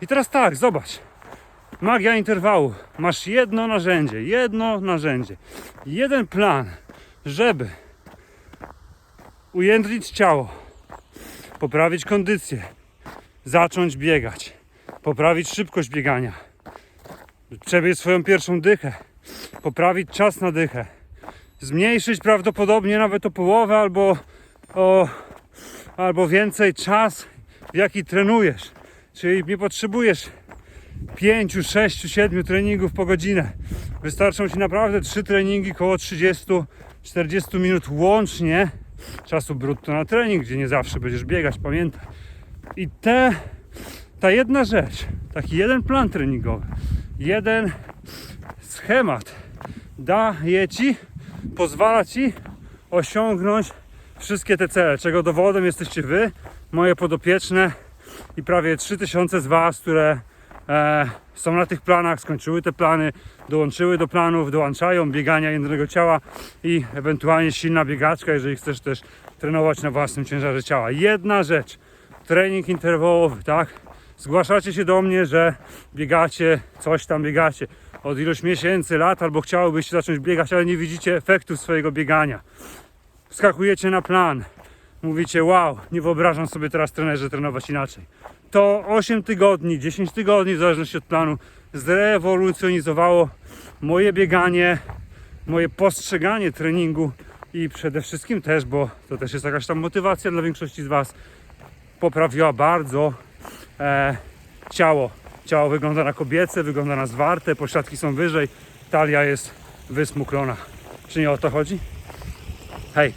I teraz tak, zobacz. Magia interwału. Masz jedno narzędzie, jedno narzędzie, jeden plan, żeby ujędrnić ciało, poprawić kondycję, zacząć biegać, poprawić szybkość biegania, przebiec swoją pierwszą dychę, poprawić czas na dychę, zmniejszyć prawdopodobnie nawet o połowę albo o albo więcej czas, w jaki trenujesz. Czyli nie potrzebujesz 5, 6, 7 treningów po godzinę. Wystarczą Ci naprawdę 3 treningi koło 30-40 minut łącznie czasu brutto na trening, gdzie nie zawsze będziesz biegać, pamiętaj. I te, ta jedna rzecz, taki jeden plan treningowy, jeden schemat daje Ci, pozwala Ci osiągnąć wszystkie te cele, czego dowodem jesteście Wy, moje podopieczne i prawie 3000 z Was, które e, są na tych planach, skończyły te plany, dołączyły do planów, dołączają biegania jednego ciała i ewentualnie silna biegaczka, jeżeli chcesz też trenować na własnym ciężarze ciała. Jedna rzecz, trening interwałowy, tak? Zgłaszacie się do mnie, że biegacie, coś tam biegacie od ilość miesięcy, lat, albo chciałobyście zacząć biegać, ale nie widzicie efektów swojego biegania. Wskakujecie na plan, mówicie wow, nie wyobrażam sobie teraz trenerze trenować inaczej. To 8 tygodni, 10 tygodni w zależności od planu zrewolucjonizowało moje bieganie, moje postrzeganie treningu i przede wszystkim też, bo to też jest jakaś tam motywacja dla większości z Was, poprawiła bardzo e, ciało. Ciało wygląda na kobiece, wygląda na zwarte, pośladki są wyżej, talia jest wysmuklona. Czy nie o to chodzi? Hej,